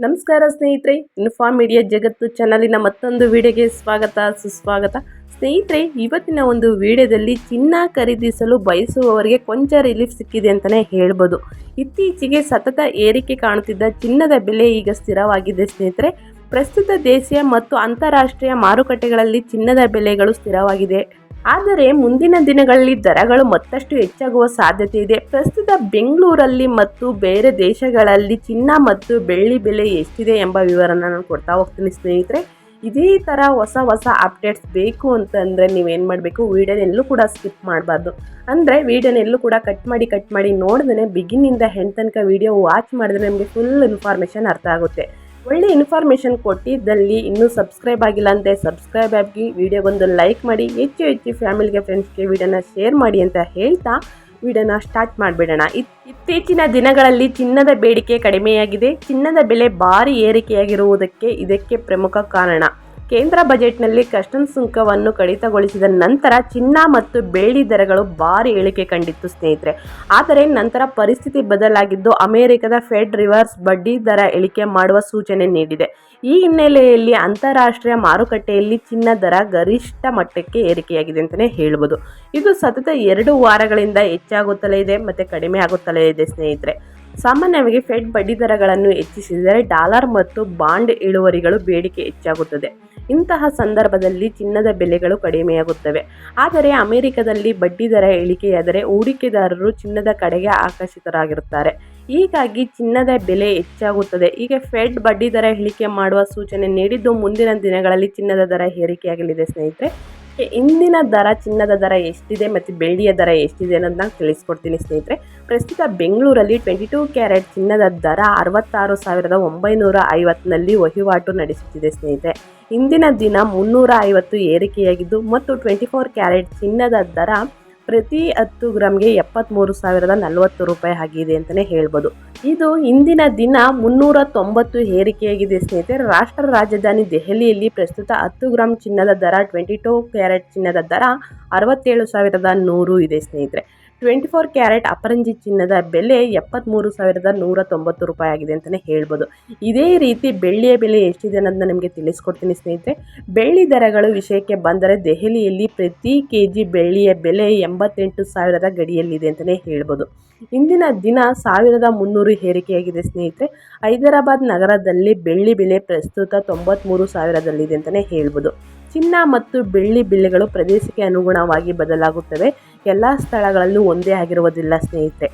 ನಮಸ್ಕಾರ ಸ್ನೇಹಿತರೆ inform media ಜಗತ್ತು ಚಾನಲಿನ ಮತ್ತೊಂದು ವಿಡಿಯೋಗೆ ಸ್ವಾಗತ, ಸುಸ್ವಾಗತ. ಸ್ನೇಹಿತರೆ, ಇವತ್ತಿನ ಒಂದು ವಿಡಿಯೋದಲ್ಲಿ ಚಿನ್ನ ಖರೀದಿಸಲು ಬಯಸುವವರಿಗೆ ಕೊಂಚ ರಿಲೀಫ್ ಸಿಕ್ಕಿದೆ ಅಂತಲೇ ಹೇಳ್ಬೋದು. ಇತ್ತೀಚೆಗೆ ಸತತ ಏರಿಕೆ ಕಾಣುತ್ತಿದ್ದ ಚಿನ್ನದ ಬೆಲೆ ಈಗ ಸ್ಥಿರವಾಗಿದೆ ಸ್ನೇಹಿತರೆ. ಪ್ರಸ್ತುತ ದೇಶೀಯ ಮತ್ತು ಅಂತಾರಾಷ್ಟ್ರೀಯ ಮಾರುಕಟ್ಟೆಗಳಲ್ಲಿ ಚಿನ್ನದ ಬೆಲೆಗಳು ಸ್ಥಿರವಾಗಿದೆ. ಆದರೆ ಮುಂದಿನ ದಿನಗಳಲ್ಲಿ ದರಗಳು ಮತ್ತಷ್ಟು ಹೆಚ್ಚಾಗುವ ಸಾಧ್ಯತೆ ಇದೆ. ಪ್ರಸ್ತುತ ಬೆಂಗಳೂರಲ್ಲಿ ಮತ್ತು ಬೇರೆ ದೇಶಗಳಲ್ಲಿ ಚಿನ್ನ ಮತ್ತು ಬೆಳ್ಳಿ ಬೆಲೆ ಎಷ್ಟಿದೆ ಎಂಬ ವಿವರನ ನಾನು ಕೊಡ್ತಾ ಹೋಗ್ತೀನಿ ಸ್ನೇಹಿತರೆ. ಇದೇ ಥರ ಹೊಸ ಹೊಸ ಅಪ್ಡೇಟ್ಸ್ ಬೇಕು ಅಂತಂದರೆ ನೀವೇನು ಮಾಡಬೇಕು? ವೀಡಿಯೋನೆಲ್ಲೂ ಕೂಡ ಸ್ಕಿಪ್ ಮಾಡಬಾರ್ದು. ಅಂದರೆ ವೀಡಿಯೋನೆಲ್ಲೂ ಕೂಡ ಕಟ್ ಮಾಡಿ ಕಟ್ ಮಾಡಿ ನೋಡಿದ್ರೆ ಬಿಗಿನಿಂದ ಹೆಣ್ ತನಕ ವೀಡಿಯೋ ವಾಚ್ ಮಾಡಿದ್ರೆ ನಿಮಗೆ ಫುಲ್ ಇನ್ಫಾರ್ಮೇಷನ್ ಅರ್ಥ ಆಗುತ್ತೆ. ಒಳ್ಳೆ ಇನ್ಫಾರ್ಮೇಷನ್ ಕೊಟ್ಟಿದ್ದಲ್ಲಿ ಇನ್ನೂ ಸಬ್ಸ್ಕ್ರೈಬ್ ಆಗಿಲ್ಲ ಅಂದರೆ ಸಬ್ಸ್ಕ್ರೈಬ್ ಆಗಿ ವಿಡಿಯೋಗೊಂದು ಲೈಕ್ ಮಾಡಿ, ಹೆಚ್ಚು ಹೆಚ್ಚು ಫ್ಯಾಮಿಲಿಗೆ ಫ್ರೆಂಡ್ಸ್ಗೆ ವಿಡಿಯೋನ ಶೇರ್ ಮಾಡಿ ಅಂತ ಹೇಳ್ತಾ ವಿಡಿಯೋನ ಸ್ಟಾರ್ಟ್ ಮಾಡಿಬಿಡೋಣ. ಇತ್ತೀಚಿನ ದಿನಗಳಲ್ಲಿ ಚಿನ್ನದ ಬೇಡಿಕೆ ಕಡಿಮೆಯಾಗಿದೆ. ಚಿನ್ನದ ಬೆಲೆ ಭಾರಿ ಏರಿಕೆಯಾಗಿರುವುದಕ್ಕೆ ಇದಕ್ಕೆ ಪ್ರಮುಖ ಕಾರಣ. ಕೇಂದ್ರ ಬಜೆಟ್ನಲ್ಲಿ ಕಸ್ಟಮ್ಸ್ ಸುಂಕವನ್ನು ಕಡಿತಗೊಳಿಸಿದ ನಂತರ ಚಿನ್ನ ಮತ್ತು ಬೆಳ್ಳಿ ದರಗಳು ಭಾರಿ ಇಳಿಕೆ ಕಂಡಿತ್ತು ಸ್ನೇಹಿತರೆ. ಆದರೆ ನಂತರ ಪರಿಸ್ಥಿತಿ ಬದಲಾಗಿದ್ದು ಅಮೆರಿಕದ ಫೆಡ್ ರಿವರ್ಸ್ ಬಡ್ಡಿ ದರ ಇಳಿಕೆ ಮಾಡುವ ಸೂಚನೆ ನೀಡಿದೆ. ಈ ಹಿನ್ನೆಲೆಯಲ್ಲಿ ಅಂತಾರಾಷ್ಟ್ರೀಯ ಮಾರುಕಟ್ಟೆಯಲ್ಲಿ ಚಿನ್ನ ದರ ಗರಿಷ್ಠ ಮಟ್ಟಕ್ಕೆ ಏರಿಕೆಯಾಗಿದೆ ಅಂತಲೇ ಹೇಳ್ಬೋದು ಇದು ಸತತ ಎರಡು ವಾರಗಳಿಂದ ಹೆಚ್ಚಾಗುತ್ತಲೇ ಇದೆ ಮತ್ತು ಕಡಿಮೆ ಆಗುತ್ತಲೇ ಇದೆ ಸ್ನೇಹಿತರೆ. ಸಾಮಾನ್ಯವಾಗಿ ಫೆಡ್ ಬಡ್ಡಿ ದರಗಳನ್ನು ಹೆಚ್ಚಿಸಿದರೆ ಡಾಲರ್ ಮತ್ತು ಬಾಂಡ್ ಇಳುವರಿಗಳು ಬೇಡಿಕೆ ಹೆಚ್ಚಾಗುತ್ತದೆ. ಇಂತಹ ಸಂದರ್ಭದಲ್ಲಿ ಚಿನ್ನದ ಬೆಲೆಗಳು ಕಡಿಮೆಯಾಗುತ್ತವೆ. ಆದರೆ ಅಮೆರಿಕದಲ್ಲಿ ಬಡ್ಡಿ ದರ ಇಳಿಕೆಯಾದರೆ ಹೂಡಿಕೆದಾರರು ಚಿನ್ನದ ಕಡೆಗೆ ಆಕರ್ಷಿತರಾಗಿರುತ್ತಾರೆ. ಹೀಗಾಗಿ ಚಿನ್ನದ ಬೆಲೆ ಹೆಚ್ಚಾಗುತ್ತದೆ. ಈಗ ಫೆಡ್ ಬಡ್ಡಿ ದರ ಇಳಿಕೆ ಮಾಡುವ ಸೂಚನೆ ನೀಡಿದ್ದು ಮುಂದಿನ ದಿನಗಳಲ್ಲಿ ಚಿನ್ನದ ದರ ಏರಿಕೆಯಾಗಲಿದೆ ಸ್ನೇಹಿತರೆ. ಇಂದಿನ ದರ, ಚಿನ್ನದ ದರ ಎಷ್ಟಿದೆ ಮತ್ತು ಬೆಳ್ಳಿಯ ದರ ಎಷ್ಟಿದೆ ಅನ್ನೋದನ್ನ ತಿಳಿಸ್ಕೊಡ್ತೀನಿ ಸ್ನೇಹಿತರೆ. ಪ್ರಸ್ತುತ ಬೆಂಗಳೂರಲ್ಲಿ ಟ್ವೆಂಟಿ ಟೂ ಕ್ಯಾರೆಟ್ ಚಿನ್ನದ ದರ ಅರವತ್ತಾರು ಸಾವಿರದ ಒಂಬೈನೂರ ಐವತ್ತಿನಲ್ಲಿ ವಹಿವಾಟು ನಡೆಸುತ್ತಿದೆ ಸ್ನೇಹಿತರೆ. ಇಂದಿನ ದಿನ ಮುನ್ನೂರ ಐವತ್ತು ಏರಿಕೆಯಾಗಿದ್ದು, ಮತ್ತು ಟ್ವೆಂಟಿ ಫೋರ್ ಕ್ಯಾರೆಟ್ ಚಿನ್ನದ ದರ ಪ್ರತಿ ಹತ್ತು ಗ್ರಾಮ್ಗೆ ಎಪ್ಪತ್ತ್ಮೂರು ಸಾವಿರದ ನಲವತ್ತು ರೂಪಾಯಿ ಆಗಿದೆ ಅಂತಲೇ ಹೇಳ್ಬೋದು. ಇದು ಇಂದಿನ ದಿನ ಮುನ್ನೂರ ತೊಂಬತ್ತು ಏರಿಕೆಯಾಗಿದೆ. ಸ್ನೇಹಿತರೆ, ರಾಷ್ಟ್ರ ರಾಜಧಾನಿ ದೆಹಲಿಯಲ್ಲಿ ಪ್ರಸ್ತುತ ಹತ್ತು ಗ್ರಾಮ್ ಚಿನ್ನದ ದರ, ಟ್ವೆಂಟಿ ಟೂ ಕ್ಯಾರೆಟ್ ಚಿನ್ನದ ದರ, ಅರವತ್ತೇಳು ಸಾವಿರದ ನೂರು ಇದೆ ಸ್ನೇಹಿತರೆ. ಟ್ವೆಂಟಿ ಫೋರ್ ಕ್ಯಾರೆಟ್ ಅಪರಂಜಿ ಚಿನ್ನದ ಬೆಲೆ ಎಪ್ಪತ್ತ್ಮೂರು ಸಾವಿರದ ನೂರ ತೊಂಬತ್ತು ರೂಪಾಯಿ ಆಗಿದೆ ಅಂತಲೇ ಹೇಳ್ಬೋದು. ಇದೇ ರೀತಿ ಬೆಳ್ಳಿಯ ಬೆಲೆ ಎಷ್ಟಿದೆ ಅನ್ನೋದನ್ನ ನಿಮಗೆ ತಿಳಿಸ್ಕೊಡ್ತೀನಿ ಸ್ನೇಹಿತರೆ. ಬೆಳ್ಳಿ ದರಗಳು ವಿಷಯಕ್ಕೆ ಬಂದರೆ ದೆಹಲಿಯಲ್ಲಿ ಪ್ರತಿ ಕೆ ಜಿ ಬೆಳ್ಳಿಯ ಬೆಲೆ ಎಂಬತ್ತೆಂಟು ಸಾವಿರದ ಗಡಿಯಲ್ಲಿದೆ ಅಂತಲೇ ಹೇಳ್ಬೋದು. ಇಂದಿನ ದಿನ ಸಾವಿರದ ಮುನ್ನೂರು ಏರಿಕೆಯಾಗಿದೆ ಸ್ನೇಹಿತರೆ. ಹೈದರಾಬಾದ್ ನಗರದಲ್ಲಿ ಬೆಳ್ಳಿ ಬೆಲೆ ಪ್ರಸ್ತುತ ತೊಂಬತ್ತ್ಮೂರು ಸಾವಿರದಲ್ಲಿದೆ ಅಂತಲೇ ಹೇಳ್ಬೋದು. ಚಿನ್ನ ಮತ್ತು ಬೆಳ್ಳಿ ಬೆಲೆಗಳು ಪ್ರದೇಶಕ್ಕೆ ಅನುಗುಣವಾಗಿ ಬದಲಾಗುತ್ತವೆ. ಎಲ್ಲ ಸ್ಥಳಗಳಲ್ಲೂ ಒಂದೇ ಆಗಿರುವುದಿಲ್ಲ ಸ್ನೇಹಿತರೆ.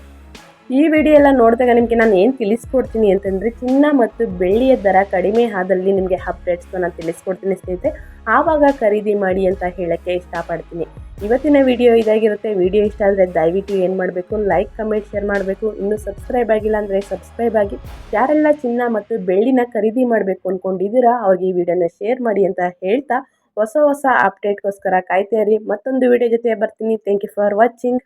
ಈ ವಿಡಿಯೋ ಎಲ್ಲ ನೋಡಿದಾಗ ನಿಮಗೆ ನಾನು ಏನು ತಿಳಿಸ್ಕೊಡ್ತೀನಿ ಅಂತಂದರೆ, ಚಿನ್ನ ಮತ್ತು ಬೆಳ್ಳಿಯ ದರ ಕಡಿಮೆ ಆದಲ್ಲಿ ನಿಮಗೆ ಅಪ್ಡೇಟ್ಸ್ನ ನಾನು ತಿಳಿಸ್ಕೊಡ್ತೀನಿ ಸ್ನೇಹಿತರೆ. ಆವಾಗ ಖರೀದಿ ಮಾಡಿ ಅಂತ ಹೇಳೋಕ್ಕೆ ಇಷ್ಟಪಡ್ತೀನಿ. ಇವತ್ತಿನ ವಿಡಿಯೋ ಇದಾಗಿರುತ್ತೆ. ವಿಡಿಯೋ ಇಷ್ಟ ಆದರೆ ದಯವಿಟ್ಟು ಏನು ಮಾಡಬೇಕು? ಲೈಕ್ ಕಮೆಂಟ್ ಶೇರ್ ಮಾಡಬೇಕು. ಇನ್ನೂ ಸಬ್ಸ್ಕ್ರೈಬ್ ಆಗಿಲ್ಲ ಅಂದರೆ ಸಬ್ಸ್ಕ್ರೈಬ್ ಆಗಿ. ಯಾರೆಲ್ಲ ಚಿನ್ನ ಮತ್ತು ಬೆಳ್ಳಿನ ಖರೀದಿ ಮಾಡಬೇಕು ಅಂದ್ಕೊಂಡಿದ್ದೀರಾ ಅವ್ರಿಗೆ ಈ ವಿಡಿಯೋನ ಶೇರ್ ಮಾಡಿ ಅಂತ ಹೇಳ್ತಾ ಹೊಸ ಹೊಸ ಅಪ್ಡೇಟ್ಗೋಸ್ಕರ ಕಾಯ್ತಾ ಇರಿ ಮತ್ತೊಂದು ವಿಡಿಯೋ ಜೊತೆ ಬರ್ತೀನಿ ಥ್ಯಾಂಕ್ ಯು ಫಾರ್ ವಾಚಿಂಗ್